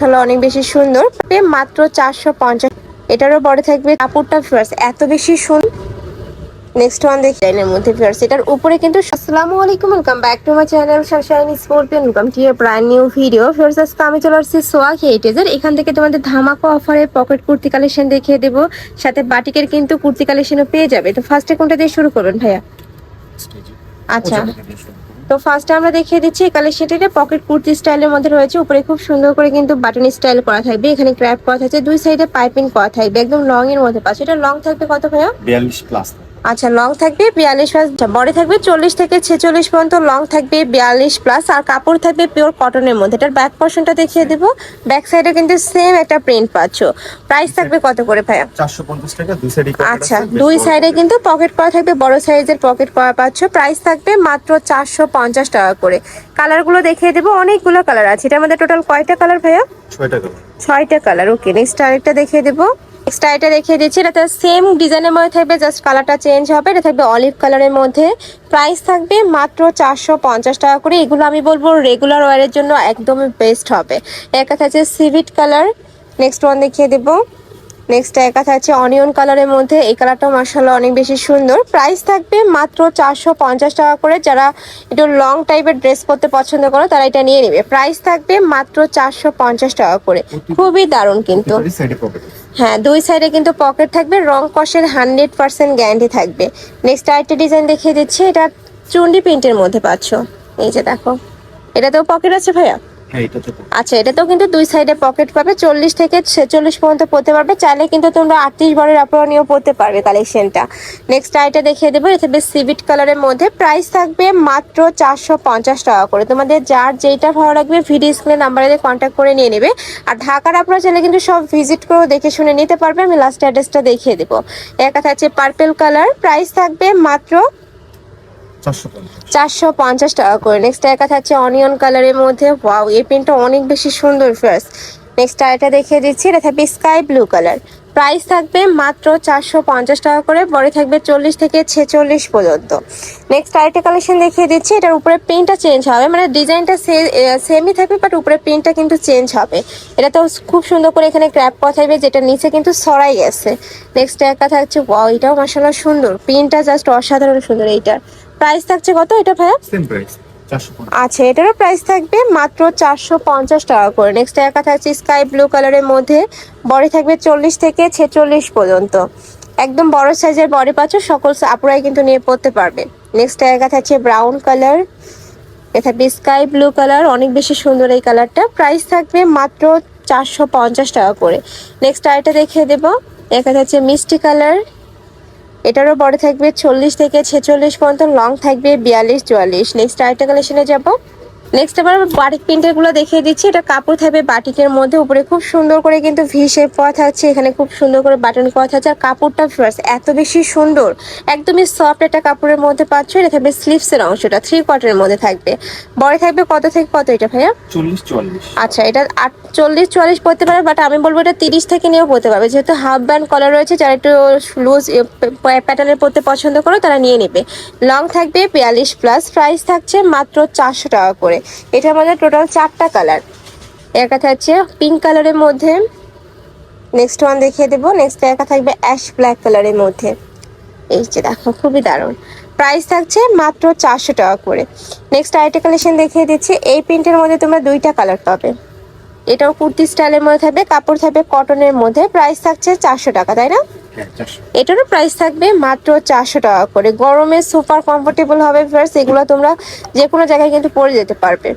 আসলে অনেক বেশি সুন্দর মাত্র চারশো পঞ্চাশ। এটারও বড় থাকবে কাপড়টা ফিয়ার্স এত বেশি সুন্দর নেক্সট ওয়ান দেখি। লাইনের মধ্যে ফিয়ার্স এটার উপরে কিন্তু আসসালামু আলাইকুম welcome back to my channel Sunshine Sportian welcome to brand new video viewers আজকে আমি চলে আসছি সোয়া হেরিটেজের এখান থেকে তোমাদের ধামাকা অফারে পকেট কুর্তি কালেকশন দেখিয়ে দেবো। সাথে বাটিকের কিন্তু কুর্তি কালেকশনও পেয়ে যাবে। তো ফার্স্টে কোনটা দিয়ে শুরু করবেন ভাইয়া? আচ্ছা। তো ফার্স্টে আমরা দেখিয়ে দিচ্ছি, এই কালেকশনটিতে পকেট কুর্তি স্টাইলের মধ্যে রয়েছে। উপরে খুব সুন্দর করে কিন্তু বাটন স্টাইল করা থাকবে। এখানে ক্র্যাপ করা থাকছে, দুই সাইডে পাইপিং করা থাকবে, একদম লং এর মধ্যে পাচ্ছে। এটা লং থাকবে কত ভাইয়া? বিয়াল্লিশ প্লাস আচ্ছা লং থাকবে বিয়াল্লিশ প্লাস বডি থাকবে চল্লিশ থেকে ছেচল্লিশ পর্যন্ত লং থাকবে বিয়াল্লিশ প্লাস আর কাপড় থাকবে পিওর কটনের মধ্যে। এটার ব্যাক পোর্শনটা দেখিয়ে দেবো। ব্যাক সাইডে কিন্তু সেম একটা প্রিন্ট পাচ্ছ। প্রাইস থাকবে কত করে ভাইয়া? চারশো পঞ্চাশ টাকা দুই সাইডে আচ্ছা দুই সাইডে কিন্তু পকেট করা থাকবে বড় সাইজের পকেট করা পাচ্ছ। প্রাইস থাকবে মাত্র চারশো পঞ্চাশ টাকা করে। কালারগুলো দেখিয়ে দেবো অনেকগুলো কালার আছে। এটা আমাদের টোটাল কয়টা কালার ভাইয়া? ছয় টাকা ছয়টা কালার ওকে নেক্সট আরেকটা দেখিয়ে দেবো। নেক্সট আরেকটা দেখিয়ে দিচ্ছি। এটাতে সেম ডিজাইনের মধ্যে থাকবে জাস্ট কালারটা চেঞ্জ হবে। এটা থাকবে অলিভ কালারের মধ্যে। প্রাইস থাকবে মাত্র চারশো পঞ্চাশ টাকা করে। এগুলো আমি বলব রেগুলার ওয়ারের জন্য একদমই বেস্ট হবে। এর কথা আছে সিভিট কালার নেক্সট ওয়ান দেখিয়ে দেবো। নেক্সট এক কথা আছে অনিয়ন কালারের মধ্যে। এই কালারটা মার্শাল্লাহ অনেক বেশি সুন্দর। প্রাইস থাকবে মাত্র চারশো পঞ্চাশ টাকা করে। যারা একটু লং টাইপের ড্রেস পরতে পছন্দ করো তারা এটা নিয়ে নেবে। প্রাইস থাকবে মাত্র চারশো পঞ্চাশ টাকা করে। খুবই দারুণ কিন্তু। হ্যাঁ দুই সাইডে কিন্তু পকেট থাকবে। রং কষের হান্ড্রেড পার্সেন্ট গ্যারান্টি থাকবে। নেক্সট আরেকটা ডিজাইন দেখিয়ে দিচ্ছি। এটা চুন্ডি প্রিন্টের মধ্যে পাচ্ছ। এই যে দেখো। এটাতেও পকেট আছে ভাইয়া? এটা তো আচ্ছা এটাতেও কিন্তু দুই সাইডে পকেট পাবে, চল্লিশ থেকে ছেচল্লিশ পর্যন্ত পড়তে পারবে। চাইলে কিন্তু তোমরা আটত্রিশ বরের নিয়েও পড়তে পারবে কালেকশনটা নেক্সট আইটা দেখিয়ে দেবো, এটা থাকবে সিভিট কালারের মধ্যে। প্রাইস থাকবে মাত্র চারশো পঞ্চাশ টাকা করে। তোমাদের যার যেইটা ভালো লাগবে ভিডিও স্ক্রিনে নাম্বারে কন্ট্যাক্ট করে নিয়ে নেবে। আর ঢাকার আপনারা চাইলে কিন্তু সব ভিজিট করেও দেখে শুনে নিতে পারবে। আমি লাস্ট অ্যাড্রেসটা দেখিয়ে দেবো। এর কথা আছে পার্পেল কালার প্রাইস থাকবে মাত্র চারশো পঞ্চাশ। টাকা করে। নেক্সট একা থাকছে অনিয়ন কালারের মধ্যে। ওয়াও এই প্রিন্টটা অনেক বেশি সুন্দর ফার্স্ট নেক্সট আরেকটা দেখিয়ে দিচ্ছি। এটা থাকবে স্কাই ব্লু কালার প্রাইস থাকবে মাত্র চারশো পঞ্চাশ টাকা করে। বড় থাকবে চল্লিশ থেকে ছেচল্লিশ পর্যন্ত। নেক্সট আরেকটা কালেকশন দেখিয়ে দিচ্ছি। এটার উপরে প্রিন্টটা চেঞ্জ হবে। মানে ডিজাইনটা সেমই থাকবে বাট উপরে প্রিন্টটা কিন্তু চেঞ্জ হবে। এটা তো খুব সুন্দর করে এখানে ক্র্যাপ করা থাকবে, যেটা নিচে কিন্তু সরাই গেছে। নেক্সট একটা থাকছে ওয়াও এটাও মাসাল্লাহ সুন্দর। প্রিন্টটা জাস্ট অসাধারণ সুন্দর এইটার প্রাইস থাকছে কত এটা ভাইয়া? সেম প্রাইস আচ্ছা এটারও প্রাইস থাকবে মাত্র চারশো পঞ্চাশ টাকা করে। নেক্সট একা থাকছে স্কাই ব্লু কালারের মধ্যে। বডি থাকবে চল্লিশ থেকে ছেচল্লিশ পর্যন্ত। একদম বড় সাইজের বডি পাচ্ছ সকল আপুরাই কিন্তু নিয়ে পড়তে পারবে। নেক্সট একা থাকছে ব্রাউন কালার এটা থাকবে স্কাই ব্লু কালার অনেক বেশি সুন্দর এই কালারটা প্রাইস থাকবে মাত্র চারশো পঞ্চাশ টাকা করে। নেক্সট আরেকটা দেখিয়ে দেবো। একা থাকছে মিষ্টি কালার এটারও বড় থাকবে চল্লিশ থেকে ছেচল্লিশ পর্যন্ত লং থাকবে বিয়াল্লিশ, চুয়াল্লিশ। নেক্সট আরেকটা কালেকশনে যাব। নেক্সট আবার বাটিক প্রিন্টেরগুলো দেখিয়ে দিচ্ছি। এটা কাপড় থাকবে বাটিকের মধ্যে। উপরে খুব সুন্দর করে কিন্তু ভি শেপ থাকছে এখানে খুব সুন্দর করে বাটন করা আছে। আর কাপড়টা ফার্স্ট এত বেশি সুন্দর। একদমই সফট একটা কাপড়ের মধ্যে পাচ্ছ। এটা থাকবে স্লিভসের অংশটা। থ্রি কোয়ার্টারের মধ্যে থাকবে। বড় থাকবে কত থেকে কত এটা ভাইয়া? চল্লিশ চুয়াল্লিশ। আচ্ছা এটা আট চল্লিশ চুয়াল্লিশ পড়তে পারে বাট আমি বলব এটা তিরিশ থেকে নিয়েও পড়তে পারবে। যেহেতু হাফ ব্যান্ড কলার রয়েছে যারা একটু লুজ প্যাটার্নের পড়তে পছন্দ করো তারা নিয়ে নেবে। লং থাকবে বিয়াল্লিশ প্লাস প্রাইস থাকছে মাত্র চারশো টাকা করে। এটার আমাদের টোটাল চারটা কালার কথা হচ্ছে পিঙ্ক কালারের মধ্যে নেক্সট ওয়ান দেখিয়ে দেবো। নেক্সট একা থাকবে অ্যাশ ব্ল্যাক কালারের মধ্যে। এই যে দেখো, খুবই দারুণ। প্রাইস থাকছে মাত্র চারশো টাকা করে। নেক্সট আরেকটা কালেকশন দেখিয়ে দিচ্ছি। এই প্রিন্টের মধ্যে তোমরা দুইটা কালার পাবে। এটাও কুর্তি স্টাইলের মধ্যে থাকবে, কাপড় থাকবে কটনের মধ্যে। প্রাইস থাকছে চারশো টাকা, তাই না? এটারও প্রাইস থাকবে মাত্র চারশো টাকা করে। গরমে সুপার কমফোর্টেবল হবে ফ্রেন্ডস এগুলো তোমরা যে কোনো জায়গায় কিন্তু পরে যেতে পারবে।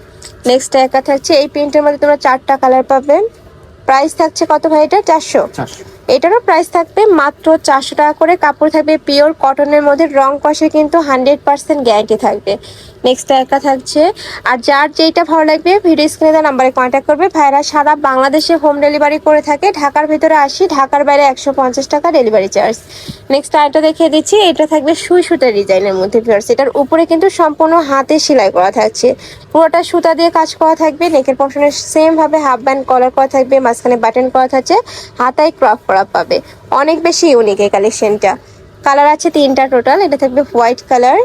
নেক্সট একা থাকছে, এই প্রিন্টের মধ্যে তোমরা চারটা কালার পাবে। প্রাইস থাকছে কত ভাই এটা? চারশো। চারশো। এটারও প্রাইস থাকবে মাত্র চারশো টাকা করে। কাপড় থাকবে পিওর কটনের মধ্যে, রং কষে কিন্তু হান্ড্রেড পার্সেন্ট গ্যারান্টি থাকবে। নেক্সট একা থাকছে। আর যার যেইটা ভালো লাগবে ভিডিও স্ক্রিনে দেওয়া নাম্বারে কন্ট্যাক্ট করবে। ভাইরা সারা বাংলাদেশে হোম ডেলিভারি করে থাকে। ঢাকার ভিতরে আসি, ঢাকার বাইরে একশো পঞ্চাশ টাকা ডেলিভারি চার্জ নেক্সট আরেকটা দেখিয়ে দিচ্ছি, এটা থাকবে সুই সুতার ডিজাইনের মধ্যে ভিউয়ার্স এটার উপরে কিন্তু সম্পূর্ণ হাতে সেলাই করা থাকছে। পুরোটা সুতা দিয়ে কাজ করা থাকবে। নেকের পশনে সেমভাবে হাফ ব্যান্ড কলার করা থাকবে, মাঝখানে বাটন করা থাকছে। হাতায় ক্রপ করা পাবে। অনেক বেশি ইউনিক এই কালেকশনটা কালার আছে তিনটা টোটাল এটা থাকবে হোয়াইট কালার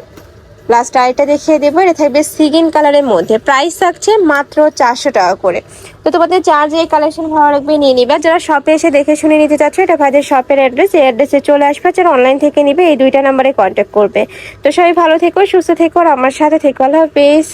লাস্ট আইটা দেখিয়ে দেবো, এটা থাকবে সিগিন কালারের মধ্যে। প্রাইস থাকছে মাত্র চারশো টাকা করে। তো তোমাদের চার যে কালেকশন ভালো লাগবে নিয়ে নিবে। যারা শপে এসে দেখে শুনে নিতে চাচ্ছ, এটা ভাইদের শপের অ্যাড্রেস এই অ্যাড্রেসে চলে আসবে, যারা অনলাইন থেকে নিবে, এই দুইটা নাম্বারে কন্ট্যাক্ট করবে। তো সবাই ভালো থেকো, সুস্থ থেকো, আর আমার সাথে থেকো। আল্লাহ হাফেজ।